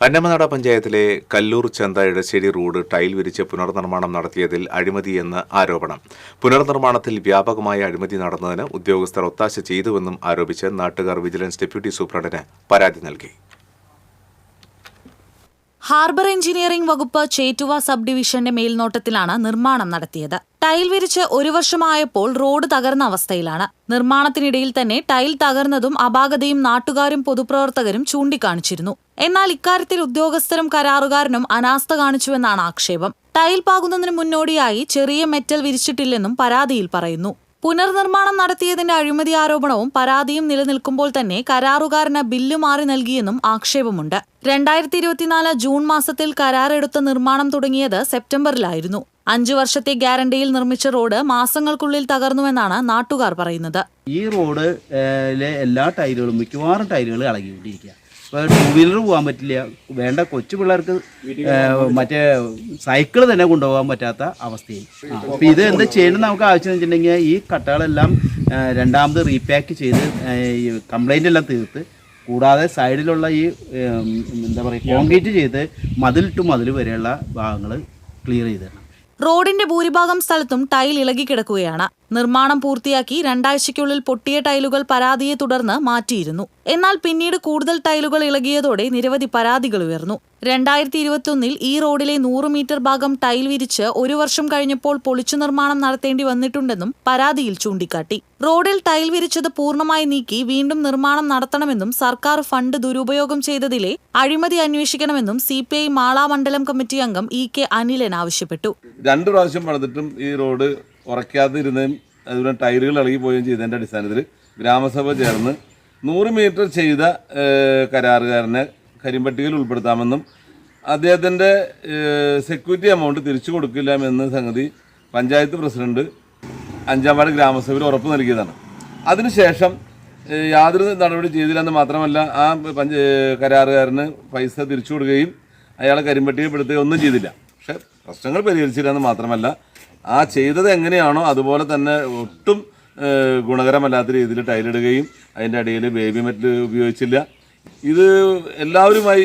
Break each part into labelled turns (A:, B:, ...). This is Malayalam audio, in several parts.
A: അന്നമനാട പഞ്ചായത്തിലെ കല്ലൂർ ചന്ത ഇടശ്ശേരി റോഡ് ടൈൽ വിരിച്ച് പുനർനിർമ്മാണം നടത്തിയതിൽ അഴിമതിയെന്ന് ആരോപണം. പുനർനിർമ്മാണത്തിൽ വ്യാപകമായ അഴിമതി നടന്നതിന് ഉദ്യോഗസ്ഥർ ഒത്താശ ചെയ്തുവെന്നും ആരോപിച്ച് നാട്ടുകാർ വിജിലൻസ് ഡെപ്യൂട്ടി സൂപ്രണ്ടിന് പരാതി നൽകി.
B: ഹാർബർ എഞ്ചിനീയറിംഗ് വകുപ്പ് ചേറ്റുവ സബ് ഡിവിഷന്റെ മേൽനോട്ടത്തിലാണ് നിർമ്മാണം നടത്തിയത്. ടൈൽ വിരിച്ച് ഒരു വർഷമായപ്പോൾ റോഡ് തകർന്ന അവസ്ഥയിലാണ്. നിർമ്മാണത്തിനിടയിൽ തന്നെ ടൈൽ തകർന്നതും അപാകതയും നാട്ടുകാരും പൊതുപ്രവർത്തകരും ചൂണ്ടിക്കാണിച്ചിരുന്നു. എന്നാൽ ഇക്കാര്യത്തിൽ ഉദ്യോഗസ്ഥരും കരാറുകാരനും അനാസ്ഥ കാണിച്ചുവെന്നാണ് ആക്ഷേപം. ടൈൽ പാകുന്നതിന് മുന്നോടിയായി ചെറിയ മെറ്റൽ വിരിച്ചിട്ടില്ലെന്നും പരാതിയിൽ പറയുന്നു. പുനർനിർമ്മാണം നടത്തിയതിന്റെ അഴിമതി ആരോപണവും പരാതിയും നിലനിൽക്കുമ്പോൾ തന്നെ കരാറുകാരന് ബില്ല് മാറി നൽകിയെന്നും ആക്ഷേപമുണ്ട്. രണ്ടായിരത്തി ഇരുപത്തിനാല് ജൂൺ മാസത്തിൽ കരാറെടുത്ത നിർമ്മാണം തുടങ്ങിയത് സെപ്റ്റംബറിലായിരുന്നു. അഞ്ചു വർഷത്തെ ഗ്യാരണ്ടിയിൽ നിർമ്മിച്ച റോഡ് മാസങ്ങൾക്കുള്ളിൽ തകർന്നുവെന്നാണ് നാട്ടുകാർ പറയുന്നത്.
C: ഈ റോഡ് എല്ലാ ടൈലുകളും മിക്കവാറും ടൈലുകൾ ഇളകിക്കൊണ്ടിരിക്കുക ഇപ്പോൾ ടൂ വീലർ പോകാൻ പറ്റില്ല. വേണ്ട കൊച്ചു പിള്ളേർക്ക് മറ്റേ സൈക്കിൾ തന്നെ കൊണ്ടുപോകാൻ പറ്റാത്ത അവസ്ഥയിൽ. അപ്പോൾ ഇത് എന്ത് ചെയ്യണം നമുക്ക് ആവശ്യം വെച്ചിട്ടുണ്ടെങ്കിൽ ഈ കട്ടകളെല്ലാം രണ്ടാമത് റീപാക്ക് ചെയ്ത് കംപ്ലൈന്റ് എല്ലാം തീർത്ത് കൂടാതെ സൈഡിലുള്ള ഈ എന്താ പറയുക കോൺക്രീറ്റ് ചെയ്ത് മതിൽ ടു മതിൽ വരെയുള്ള ഭാഗങ്ങൾ ക്ലിയർ ചെയ്ത്
B: റോഡിന്റെ ഭൂരിഭാഗം സ്ഥലത്തും ടൈൽ ഇളകിക്കിടക്കുകയാണ് നിർമ്മാണം പൂർത്തിയാക്കി രണ്ടാഴ്ചയ്ക്കുള്ളിൽ പൊട്ടിയ ടൈലുകൾ പരാതിയെ തുടർന്ന് മാറ്റിയിരുന്നു. എന്നാൽ പിന്നീട് കൂടുതൽ ടൈലുകൾ ഇളകിയതോടെ നിരവധി പരാതികൾ ഉയർന്നു. രണ്ടായിരത്തി ഇരുപത്തിയൊന്നിൽ ഈ റോഡിലെ നൂറ് മീറ്റർ ഭാഗം ടൈൽ വിരിച്ച് ഒരു വർഷം കഴിഞ്ഞപ്പോൾ പൊളിച്ചു നിർമ്മാണം നടത്തേണ്ടി വന്നിട്ടുണ്ടെന്നും പരാതിയിൽ ചൂണ്ടിക്കാട്ടി. റോഡിൽ ടൈൽ വിരിച്ചത് പൂർണമായി നീക്കി വീണ്ടും നിർമ്മാണം നടത്തണമെന്നും സർക്കാർ ഫണ്ട് ദുരുപയോഗം ചെയ്തതിലെ അഴിമതി അന്വേഷിക്കണമെന്നും സി പി ഐ മാള മണ്ഡലം കമ്മിറ്റി അംഗം ഇ കെ അനിലൻ ആവശ്യപ്പെട്ടു.
D: രണ്ട് പ്രാവശ്യം പണിതിട്ടും ഈ റോഡ് ഉറയ്ക്കാതിരുന്നതും അതുപോലെ ടയറുകൾ ഇളകി പോവുകയും ചെയ്തതിന്റെ അടിസ്ഥാനത്തിൽ ഗ്രാമസഭ ചേർന്ന് നൂറ് മീറ്റർ ചെയ്ത കരാറുകാരനെ കരിമ്പട്ടികയിൽ ഉൾപ്പെടുത്താമെന്നും അദ്ദേഹത്തിന്റെ സെക്യൂരിറ്റി എമൗണ്ട് തിരിച്ചു കൊടുക്കില്ല എന്ന സംഗതി പഞ്ചായത്ത് പ്രസിഡന്റ് അഞ്ചാംപാട് ഗ്രാമസഭയിൽ ഉറപ്പ് നൽകിയതാണ്. അതിനുശേഷം യാതൊരു നടപടി ചെയ്തില്ലെന്ന് മാത്രമല്ല ആ പഞ്ച കരാറുകാരന് പൈസ തിരിച്ചു കൊടുക്കുകയും അയാളെ കരിമ്പട്ടികപ്പെടുത്തുകയും ഒന്നും ചെയ്തില്ല. പക്ഷേ പ്രശ്നങ്ങൾ പരിഹരിച്ചില്ല എന്ന് മാത്രമല്ല ആ ചെയ്തത് എങ്ങനെയാണോ അതുപോലെ തന്നെ ഒട്ടും ഗുണകരമല്ലാത്ത രീതിയിൽ ടൈലിടുകയും അതിന്റെ അടിയിൽ ബേബി മെറ്റൽ ഉപയോഗിച്ചില്ല. ഇത് എല്ലാവരുമായി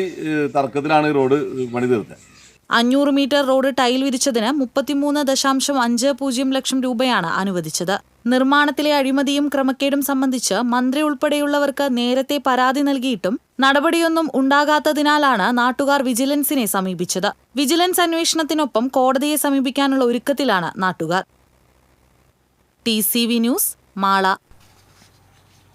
D: തർക്കത്തിലാണ് ഈ റോഡ് പണി തീർത്തത്
B: അഞ്ഞൂറ് മീറ്റർ റോഡ് ടൈൽ വിരിച്ചതിന് മുപ്പത്തിമൂന്ന് ദശാംശം അഞ്ച് പൂജ്യം ലക്ഷം രൂപയാണ് അനുവദിച്ചത്. നിർമ്മാണത്തിലെ അഴിമതിയും ക്രമക്കേടും സംബന്ധിച്ച് മന്ത്രി ഉൾപ്പെടെയുള്ളവർക്ക് നേരത്തെ പരാതി നൽകിയിട്ടും നടപടിയൊന്നും ഉണ്ടാകാത്തതിനാലാണ് നാട്ടുകാർ വിജിലൻസിനെ സമീപിച്ചത്. വിജിലൻസ് അന്വേഷണത്തിനൊപ്പം കോടതിയെ സമീപിക്കാനുള്ള ഒരുക്കത്തിലാണ് നാട്ടുകാർ. T C V news Mala.